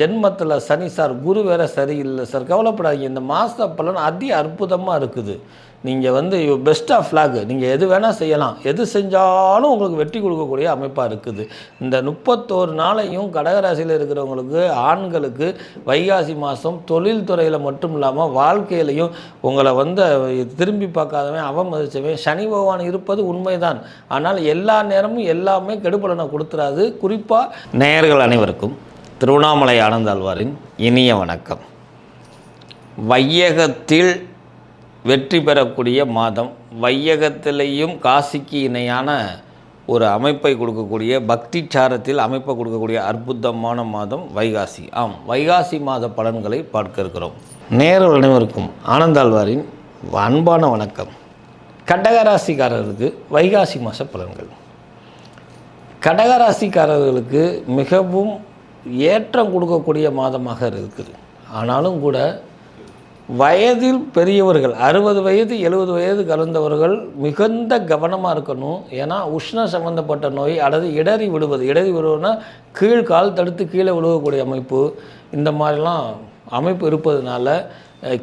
ஜென்மத்தில் சனி சார் குரு வேற சரியில்லை சார். கவலைப்படாதீங்க. இந்த மாத பலன் அதி அற்புதமாக இருக்குது. நீங்கள் வந்து பெஸ்ட் ஆஃப் ஃப்ளாக் நீங்கள் எது வேணால் செய்யலாம். எது செஞ்சாலும் உங்களுக்கு வெற்றி கொடுக்கக்கூடிய அமைப்பாக இருக்குது. இந்த முப்பத்தோரு நாளையும் கடகராசியில் இருக்கிறவங்களுக்கு ஆண்களுக்கு வைகாசி மாதம் தொழில் துறையில் மட்டும் இல்லாமல் வாழ்க்கையிலையும் உங்களை வந்து திரும்பி பார்க்காதவன் அவமதிச்சவன் சனி பகவான் இருப்பது உண்மைதான். ஆனால் எல்லா நேரமும் எல்லாமே கெடுபலனை கொடுத்துறாது. குறிப்பாக நேயர்கள் அனைவருக்கும் திருவண்ணாமலை ஆனந்தாழ்வாரின் இனிய வணக்கம். வையகத்தில் வெற்றி பெறக்கூடிய மாதம் வையகத்திலேயும் காசிக்கு இணையான ஒரு அமைப்பை கொடுக்கக்கூடிய பக்தி சாரத்தில் அமைப்பை கொடுக்கக்கூடிய அற்புதமான மாதம் வைகாசி. ஆம் வைகாசி மாத பலன்களை பார்க்க இருக்கிறோம். நேர்கள் அனைவருக்கும் ஆனந்தாழ்வாரின் அன்பான வணக்கம். கடகராசிக்காரர்களுக்கு வைகாசி மாத பலன்கள். கடகராசிக்காரர்களுக்கு மிகவும் ஏற்றம் கொடுக்கக்கூடிய மாதமாக இருக்குது. ஆனாலும் கூட வயதில் பெரியவர்கள் அறுபது வயது எழுபது வயது கலந்தவர்கள் மிகுந்த கவனமாக இருக்கணும். ஏன்னா உஷ்ண சம்பந்தப்பட்ட நோய் அல்லது இடறி விடுவது. இடறி விடுவதுன்னா கீழ் கால் தடுத்து கீழே விழுகக்கூடிய அமைப்பு. இந்த மாதிரிலாம் அமைப்பு இருப்பதனால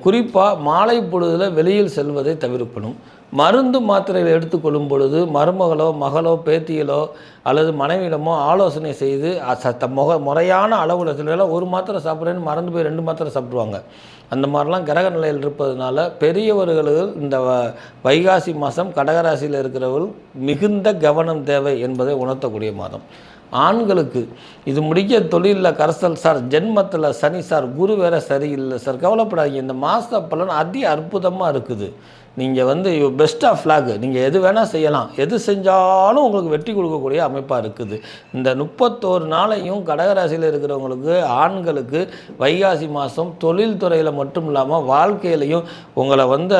குறிப்பாக மாலை பொழுதில் வெளியில் செல்வதை தவிர்க்கணும். மருந்து மாத்திரைகளை எடுத்துக்கொள்ளும் பொழுது மருமகளோ மகளோ பேத்திகளோ அல்லது மனைவியிடமோ ஆலோசனை செய்து சத்த முக முறையான அளவில் சிலரெல்லாம் ஒரு மாத்திரை சாப்பிட்றேன்னு மறந்து போய் ரெண்டு மாத்திரை சாப்பிடுவாங்க. அந்த மாதிரிலாம் கிரக நிலையில் இருப்பதனால பெரியவர்கள் இந்த வ- வைகாசி மாதம் கடகராசியில் இருக்கிறவர்கள் மிகுந்த கவனம் தேவை என்பதை உணர்த்தக்கூடிய மாதம். ஆண்களுக்கு இது முடிக்க தொழிலில் கரசல் சார் ஜென்மத்தில் சனி சார் குரு வேற சரியில்லை சார் கவலைப்படாதீங்க. இந்த மாத பலன் அதி அற்புதமாக இருக்குது. நீங்கள் வந்து பெஸ்ட் ஆஃப் ஃப்ளாக் நீங்கள் எது வேணால் செய்யலாம். எது செஞ்சாலும் உங்களுக்கு வெற்றி கொடுக்கக்கூடிய அமைப்பாக இருக்குது. இந்த முப்பத்தோரு நாளையும் கடகராசியில் இருக்கிறவங்களுக்கு ஆண்களுக்கு வைகாசி மாதம் தொழில் துறையில் மட்டும் இல்லாமல் வாழ்க்கையிலையும் உங்களை வந்து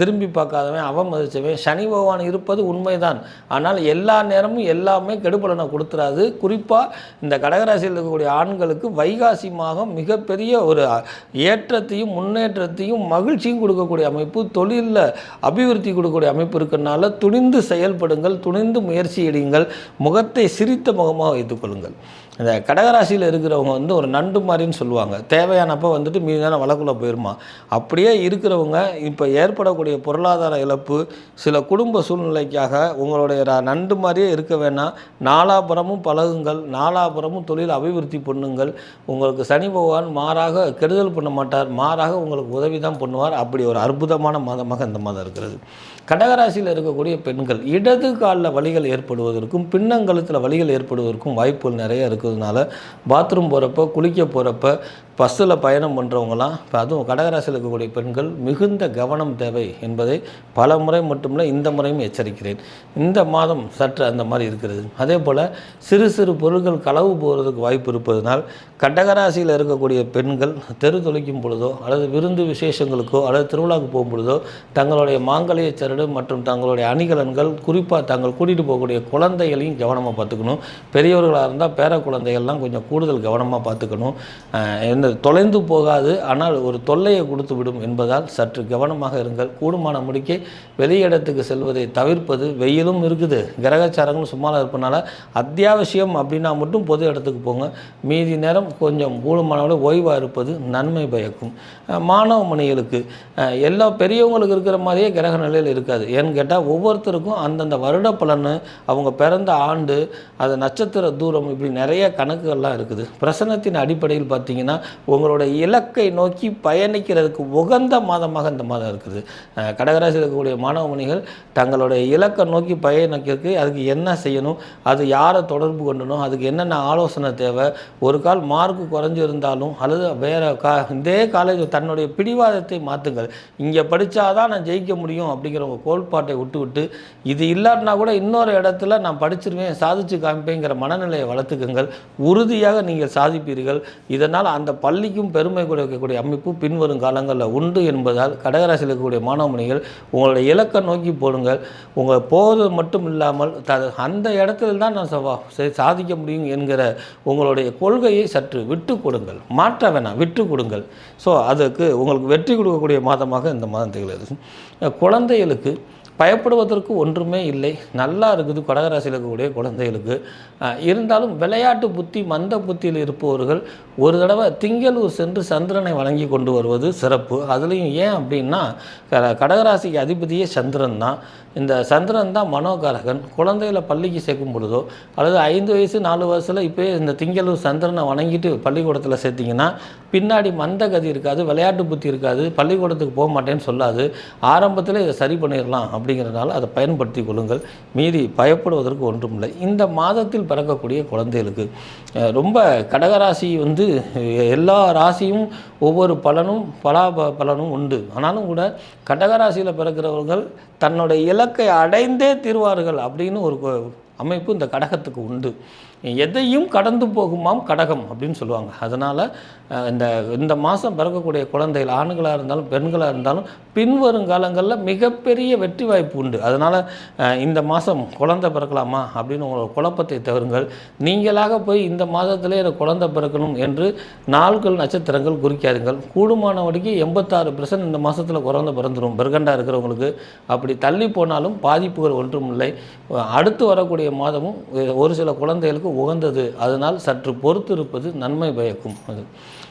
திரும்பி பார்க்காதவன் அவமதிச்சவன் சனி பகவான் இருப்பது உண்மைதான். ஆனால் எல்லா நேரமும் எல்லாமே கெடுபலனை கொடுத்துறாது. குறிப்பாக இந்த கடகராசியில் இருக்கக்கூடிய ஆண்களுக்கு வைகாசி மாதம் மிகப்பெரிய ஒரு ஏற்றத்தையும் முன்னேற்றத்தையும் மகிழ்ச்சியும் கொடுக்கக்கூடிய அமைப்பு தொழிலில். அபிவிருத்தி கொடுக்கக்கூடிய அமைப்பு இருக்கிறனால துணிந்து செயல்படுங்கள் துணிந்து முயற்சி எடுங்கள் முகத்தை சிரித்த முகமாக வைத்துக்கொள்ளுங்கள் இந்த கடகராசியில் இருக்கிறவங்க வந்து ஒரு நண்டு மாதிரின்னு சொல்லுவாங்க. தேவையானப்போ வந்துட்டு மீதான வழக்குள்ளே போயிருமா? அப்படியே இருக்கிறவங்க இப்போ ஏற்படக்கூடிய பொருளாதார இழப்பு சில குடும்ப சூழ்நிலைக்காக உங்களுடைய நண்டு மாதிரியே இருக்க வேணாம். நாலாபுறமும் பழகுங்கள் நாலாபுறமும் தொழில் அபிவிருத்தி பண்ணுங்கள். உங்களுக்கு சனி பகவான் மாறாக கெடுதல் பண்ண மாட்டார் மாறாக உங்களுக்கு உதவி தான் பண்ணுவார். அப்படி ஒரு அற்புதமான மாதமாக இந்த மாதம் இருக்கிறது. கடகராசியில் இருக்கக்கூடிய பெண்கள் இடது காலில் வலிகள் ஏற்படுவதற்கும் பின்னங்கழுத்தில் வலிகள் ஏற்படுவதற்கும் வாய்ப்புகள் நிறைய இருக்கிறதுனால பாத்ரூம் போகிறப்ப குளிக்க போகிறப்ப பஸ்ஸில் பயணம் பண்ணுறவங்களாம் இப்போ அதுவும் கடகராசியில் இருக்கக்கூடிய பெண்கள் மிகுந்த கவனம் தேவை என்பதை பல முறை மட்டுமில்லை இந்த முறையும் எச்சரிக்கிறேன். இந்த மாதம் சற்று அந்த மாதிரி இருக்கிறது. அதே போல் சிறு சிறு பொருட்கள் களவு போகிறதுக்கு வாய்ப்பு இருப்பதனால் கடகராசியில் இருக்கக்கூடிய பெண்கள் தெரு தொலைக்கும் பொழுதோ அல்லது விருந்து விசேஷங்களுக்கோ அல்லது திருவிழாவுக்கு போகும் பொழுதோ தங்களுடைய மாங்கலிய சரடு மற்றும் தங்களுடைய அணிகலன்கள் குறிப்பாக தாங்கள் கூட்டிகிட்டு போகக்கூடிய குழந்தைகளையும் கவனமாக பார்த்துக்கணும். பெரியவர்களாக இருந்தால் பேர குழந்தைகள்லாம் கொஞ்சம் கூடுதல் கவனமாக பார்த்துக்கணும். இந்த தொலைந்து போகாது ஆனால் ஒரு தொல்லையை கொடுத்து விடும் என்பதால் சற்று கவனமாக இருங்கள். கூடுமான முடிக்கை வெளியிடத்துக்கு செல்வதை தவிர்ப்பது வெயிலும் இருக்குது. கிரகச்சாரங்களும் சும்மா இருப்பனால அத்தியாவசியம் அப்படின்னா மட்டும் பொது இடத்துக்கு போங்க. மீதி நேரம் கொஞ்சம் கூடுமானவர்கள் ஓய்வாக இருப்பது நன்மை பயக்கும். மாணவ மணிகளுக்கு எல்லா பெரியவங்களுக்கு இருக்கிற மாதிரியே கிரக நிலையில் இருக்காது. ஏன்னு கேட்டால் ஒவ்வொருத்தருக்கும் அந்தந்த வருட பலன் அவங்க பிறந்த ஆண்டு அது நட்சத்திர தூரம் இப்படி நிறைய கணக்குகள்லாம் இருக்குது. பிரசனத்தின் அடிப்படையில் பார்த்தீங்கன்னா உங்களுடைய இலக்கை நோக்கி பயணிக்கிறதுக்கு உகந்த மாதமாக இந்த மாதம் இருக்குது. அஹ் கடகராசியில் இருக்கக்கூடிய மாணவ தங்களுடைய இலக்கை நோக்கி பயணிக்கிறதுக்கு அதுக்கு என்ன செய்யணும் அது யாரை தொடர்பு கொண்டணும் அதுக்கு என்னென்ன ஆலோசனை தேவை ஒரு கால் மார்க் குறைஞ்சிருந்தாலும் அல்லது வேற கா இதே காலேஜ் தன்னுடைய பிடிவாதத்தை மாற்றுங்கள் இங்கே படித்தாதான் நான் ஜெயிக்க முடியும் அப்படிங்கிற உங்கள் கோட்பாட்டை விட்டு விட்டு இது இல்லாட்டினா கூட இன்னொரு இடத்துல நான் படிச்சிருவேன் சாதிச்சு காமிப்பேங்கிற மனநிலையை வளர்த்துக்குங்கள். உறுதியாக நீங்கள் சாதிப்பீர்கள். இதனால் அந்த பள்ளிக்கும் பெருமை கொடுக்கக்கூடிய அமைப்பு பின்வரும் காலங்களில் உண்டு என்பதால் கடகராசியில் இருக்கக்கூடிய மாணவமணிகள் உங்களுடைய இலக்கை நோக்கி போடுங்கள். உங்கள் போவது மட்டும் இல்லாமல் த அந்த இடத்துல தான் நான் சவா- சாதிக்க முடியும் என்கிற உங்களுடைய கொள்கையை சற்று விட்டு கொடுங்கள். மாற்ற வேணாம் விட்டு கொடுங்கள். ஸோ அதுக்கு உங்களுக்கு வெற்றி கொடுக்கக்கூடிய மாதமாக இந்த மாதம் திகழ்கிறது குழந்தைகளுக்கு பயப்படுவதற்கு ஒன்றுமே இல்லை. நல்லா இருக்குது கடகராசியில் இருக்கக்கூடிய குழந்தைகளுக்கு. இருந்தாலும் விளையாட்டு புத்தி மந்த புத்தியில் இருப்பவர்கள் ஒரு தடவை திங்களூர் சென்று சந்திரனை வழங்கி கொண்டு வருவது சிறப்பு. அதுலேயும் ஏன் அப்படின்னா க- கடகராசிக்கு அதிபதியே சந்திரன் தான். இந்த சந்திரன் தான் மனோகாரகன். குழந்தைகளை பள்ளிக்கு சேர்க்கும் பொழுதோ அல்லது ஐந்து வயசு நாலு வயசில் இப்போ இந்த திங்களூர் சந்திரனை வணங்கிட்டு பள்ளிக்கூடத்தில் சேர்த்திங்கன்னா பின்னாடி மந்த கதி இருக்காது விளையாட்டு புத்தி இருக்காது பள்ளிக்கூடத்துக்கு போக மாட்டேன்னு சொல்லாது. ஆரம்பத்தில் இதை சரி பண்ணிடலாம் அப்படி அப்படிங்கிறதுனால அதை பயன்படுத்தி கொள்ளுங்கள். மீறி பயப்படுவதற்கு ஒன்றுமில்லை. இந்த மாதத்தில் பிறக்கக்கூடிய குழந்தைகளுக்கு ரொம்ப கடகராசி வந்து எல்லா ராசியும் ஒவ்வொரு பலனும் பலா பலனும் உண்டு. ஆனாலும் கூட கடகராசியில் பிறக்கிறவர்கள் தன்னுடைய இலக்கை அடைந்தே தீர்வார்கள் அப்படின்னு ஒரு அமைப்பு இந்த கடகத்துக்கு உண்டு. எதையும் கடந்து போகுமாம் கடகம் அப்படின்னு சொல்லுவாங்க. அதனால் இந்த இந்த மாதம் பிறக்கக்கூடிய குழந்தைகள் ஆண்களாக இருந்தாலும் பெண்களாக இருந்தாலும் பின்வரும் காலங்களில் மிகப்பெரிய வெற்றி வாய்ப்பு உண்டு. அதனால் இந்த மாதம் குழந்தை பிறக்கலாமா அப்படின்னு உங்களோட குழப்பத்தை தவறுங்கள். நீங்களாக போய் இந்த மாதத்திலே எனக்கு குழந்தை பிறக்கணும் என்று நாள்கள் நட்சத்திரங்கள் குறிக்காதுங்கள் கூடுமான எண்பத்தாறு பர்சன்ட் இந்த மாதத்தில் குழந்தை பிறந்துடும் பிறகண்டாக இருக்கிறவங்களுக்கு அப்படி தள்ளி போனாலும் பாதிப்புகள் ஒன்றும் இல்லை அடுத்து வரக்கூடிய மாதமும் ஒரு சில குழந்தைகளுக்கு உகந்தது. அதனால் சற்று பொறுத்து இருப்பது நன்மை பயக்கும் அது.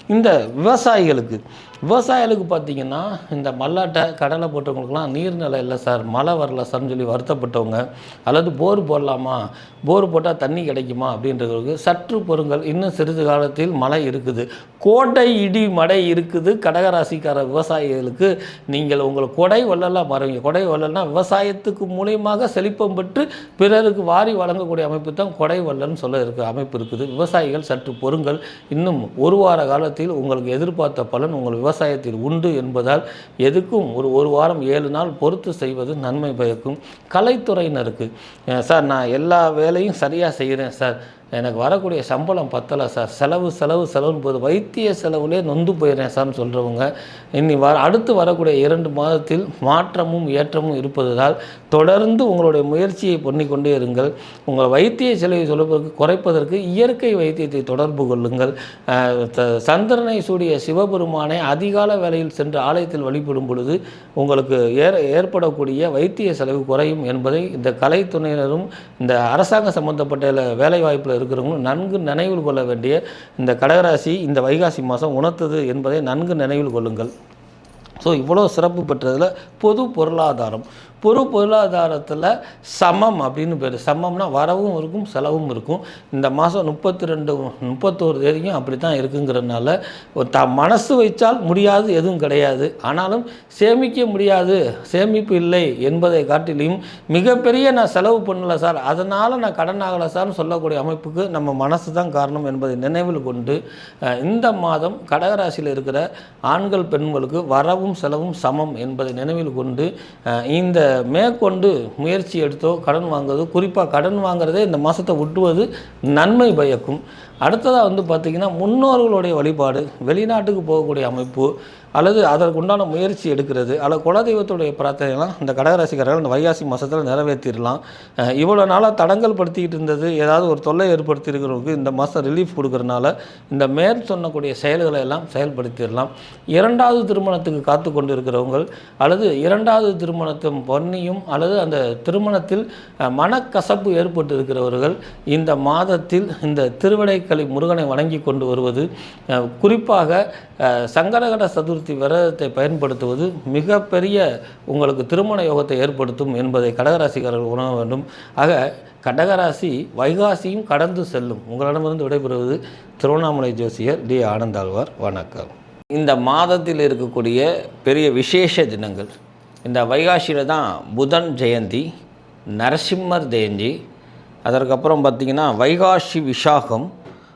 இந்த விவசாயிகளுக்கு விவசாயிகளுக்கு பார்த்தீங்கன்னா இந்த மல்லாட்டை கடலை போட்டவங்களுக்குலாம் நீர்நிலை இல்லை சார். மழை வரல சார்னு சொல்லி வருத்தப்பட்டவங்க. அல்லது போர் போடலாமா? போர் போட்டால் தண்ணி கிடைக்குமா? அப்படின்றவங்களுக்கு சற்று பொருங்கள் இன்னும் சிறிது காலத்தில் மழை இருக்குது. கோடை இடி மழை இருக்குது. கடகராசிக்கார விவசாயிகளுக்கு நீங்கள் உங்களை கொடை வள்ளலாம் மாறுவீங்க. கொடை வள்ளல்னா விவசாயத்துக்கு மூலியமாக செழிப்பம் பெற்று பிறருக்கு வாரி வழங்கக்கூடிய அமைப்பு தான் கொடை வள்ளல்னு சொல்ல இருக்க அமைப்பு இருக்குது. விவசாயிகள் சற்று பொருங்கள் இன்னும் ஒரு வார காலத்தில் உங்களுக்கு எதிர்பார்த்த பலன் உங்கள் விவசாயத்தில் உண்டு என்பதால் எதுக்கும் ஒரு ஒரு வாரம் ஏழு நாள் பொறுத்து செய்வது நன்மை பயக்கும். கலைத்துறையினருக்கு சார் நான் எல்லா வேலையும் சரியாக செய்கிறேன் சார். எனக்கு வரக்கூடிய சம்பளம் பத்தலை சார். செலவு செலவு செலவுன்னு போது வைத்திய செலவுலே நொந்து போயிடுறேன் சார்னு சொல்கிறவங்க இனி வர அடுத்து வரக்கூடிய இரண்டு மாதத்தில் மாற்றமும் ஏற்றமும் இருப்பதால் தொடர்ந்து உங்களுடைய முயற்சியை பண்ணிக்கொண்டே இருங்கள். உங்கள் வைத்திய செலவை சொல்வதற்கு குறைப்பதற்கு இயற்கை வைத்தியத்தை தொடர்பு கொள்ளுங்கள். த- சந்திரனை சூடிய சிவபெருமானை அதிகால வேளையில் சென்று ஆலயத்தில் வழிபடும் பொழுது உங்களுக்கு ஏற ஏற்படக்கூடிய வைத்திய செலவு குறையும் என்பதை இந்த கலைத்துறையினரும் இந்த அரசாங்க சம்பந்தப்பட்ட வேலைவாய்ப்பில் இருக்கிறவங்களும் நன்கு நினைவில் கொள்ள வேண்டிய இந்த கடகராசி இந்த வைகாசி மாதம் உணர்த்தது என்பதை நன்கு நினைவில் கொள்ளுங்கள். ஸோ இவ்வளோ சிறப்பு பெற்றதில் பொது பொருளாதாரம். பொது பொருளாதாரத்தில் சமம் அப்படின்னு பேர். சமம்னா வரவும் இருக்கும் செலவும் இருக்கும். இந்த மாதம் முப்பத்தி ரெண்டு முப்பத்தோரு தேதியும் அப்படி தான் இருக்குங்கிறதுனால ஒரு த மனசு வைச்சால் முடியாது எதுவும் கிடையாது. ஆனாலும் சேமிக்க முடியாது சேமிப்பு இல்லை என்பதை காட்டிலையும் மிகப்பெரிய நான் செலவு பண்ணல சார். அதனால் நான் கடன் ஆகலை சார்னு சொல்லக்கூடிய அமைப்புக்கு நம்ம மனசு தான் காரணம் என்பதை நினைவில் கொண்டு இந்த மாதம் கடகராசியில் இருக்கிற ஆண்கள் பெண்களுக்கு வரவும் செலவும் சமம் என்பதை நினைவில் கொண்டு இந்த மேற்கொண்டு முயற்சி எடுத்தோ கடன் வாங்குறதோ குறிப்பாக கடன் வாங்குறதே இந்த மாதத்தை விட்டுவது நன்மை பயக்கும். அடுத்ததாக வந்து பார்த்திங்கன்னா முன்னோர்களுடைய வழிபாடு வெளிநாட்டுக்கு போகக்கூடிய அமைப்பு அல்லது அதற்குண்டான முயற்சி எடுக்கிறது அல்லது குலதெய்வத்துடைய பிரார்த்தனைலாம் இந்த கடகராசிக்காரர்கள் இந்த வைகாசி மாதத்தில் நிறைவேற்றிடலாம். இவ்வளோ நாளாக தடங்கல் படுத்திக்கிட்டு இருந்தது ஏதாவது ஒரு தொல்லை ஏற்படுத்தியிருக்கிறவங்களுக்கு இந்த மாதம் ரிலீஃப் கொடுக்கறனால இந்த மேற் சொன்னக்கூடிய செயல்களை எல்லாம் செயல்படுத்திடலாம். இரண்டாவது திருமணத்துக்கு காத்து கொண்டு இருக்கிறவங்கள் அல்லது இரண்டாவது திருமணத்தும் பொன்னியும் அல்லது அந்த திருமணத்தில் மனக்கசப்பு ஏற்பட்டு இருக்கிறவர்கள் இந்த மாதத்தில் இந்த திருவிடைக்கலை முருகனை வணங்கி கொண்டு வருவது குறிப்பாக அஹ், சங்கடகட சதுர்த்தி விரதத்தை பயன்படுத்துவது மிகப்பெரிய உங்களுக்கு திருமண யோகத்தை ஏற்படுத்தும் என்பதை கடகராசிக்காரர்கள் உணர வேண்டும். ஆக கடகராசி வைகாசியும் கடந்து செல்லும். உங்களிடமிருந்து விடைபெறுவது திருவண்ணாமலை ஜோசியர் டி. ஆனந்தாழ்வார். வணக்கம். இந்த மாதத்தில் இருக்கக்கூடிய பெரிய விசேஷ தினங்கள். இந்த வைகாசியில் தான் புதன் ஜெயந்தி நரசிம்மர் ஜெயந்தி. அதற்கப்புறம் பார்த்திங்கன்னா வைகாசி விசாகம்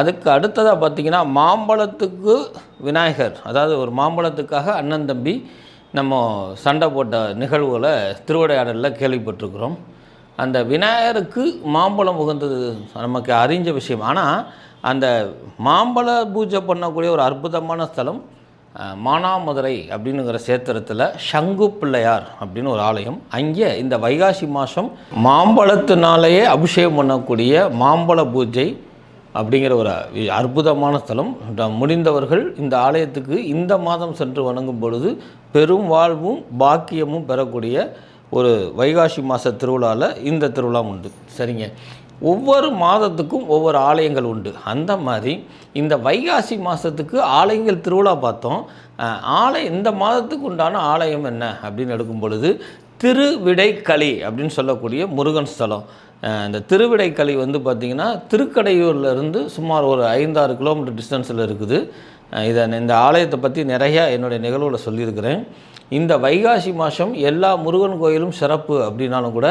அதுக்கு அடுத்ததாக பார்த்திங்கன்னா மாம்பழத்துக்கு விநாயகர். அதாவது ஒரு மாம்பழத்துக்காக அண்ணன் தம்பி நம்ம சண்டை போட்ட நிகழ்வுகளை திருவிடையாடலில் கேள்விப்பட்டிருக்கிறோம். அந்த விநாயகருக்கு மாம்பழம் உகந்தது நமக்கு அறிஞ்ச விஷயம். ஆனால் அந்த மாம்பழ பூஜை பண்ணக்கூடிய ஒரு அற்புதமான ஸ்தலம் மானாமதுரை அப்படின்னுங்கிற சேத்திரத்தில் சங்கு பிள்ளையார் அப்படின்னு ஒரு ஆலயம். அங்கே இந்த வைகாசி மாதம் மாம்பழத்தினாலேயே அபிஷேகம் பண்ணக்கூடிய மாம்பழ பூஜை அப்படிங்கிற ஒரு அற்புதமான ஸ்தலம். முடிந்தவர்கள் இந்த ஆலயத்துக்கு இந்த மாதம் சென்று வணங்கும் பொழுது பெரும் வாழ்வும் பாக்கியமும் பெறக்கூடிய ஒரு வைகாசி மாத திருவிழாவில் இந்த திருவிழா உண்டு. சரிங்க. ஒவ்வொரு மாதத்துக்கும் ஒவ்வொரு ஆலயங்கள் உண்டு. அந்த மாதிரி இந்த வைகாசி மாதத்துக்கு ஆலயங்கள் திருவிழா பார்த்தோம். ஆலயம் இந்த மாதத்துக்கு உண்டான ஆலயம் என்ன அப்படின்னு எடுக்கும் பொழுது திருவிடைக்களி அப்படின்னு சொல்லக்கூடிய முருகன் ஸ்தலம். இந்த திருவிடைக்களி வந்து பார்த்திங்கன்னா திருக்கடையூர்லேருந்து சுமார் ஒரு ஐந்தாறு கிலோமீட்டர் டிஸ்டன்ஸில் இருக்குது. இதை இந்த ஆலயத்தை பற்றி நிறையா என்னுடைய நிகழ்வில் சொல்லியிருக்கிறேன். இந்த வைகாசி மாதம் எல்லா முருகன் கோயிலும் சிறப்பு அப்படின்னாலும் கூட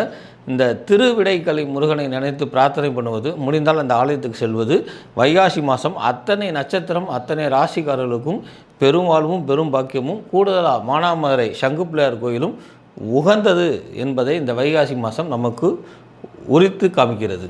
இந்த திருவிடைக்கலை முருகனை நினைத்து பிரார்த்தனை பண்ணுவது முடிந்தால் அந்த ஆலயத்துக்கு செல்வது வைகாசி மாதம் அத்தனை நட்சத்திரம் அத்தனை ராசிக்காரர்களுக்கும் பெரும் வாழ்வும் பெரும் பாக்கியமும் கூடுதலாக மானாமதுரை சங்கு பிள்ளையார் கோயிலும் உகந்தது என்பதை இந்த வைகாசி மாதம் நமக்கு உரித்து காமிக்கிறது.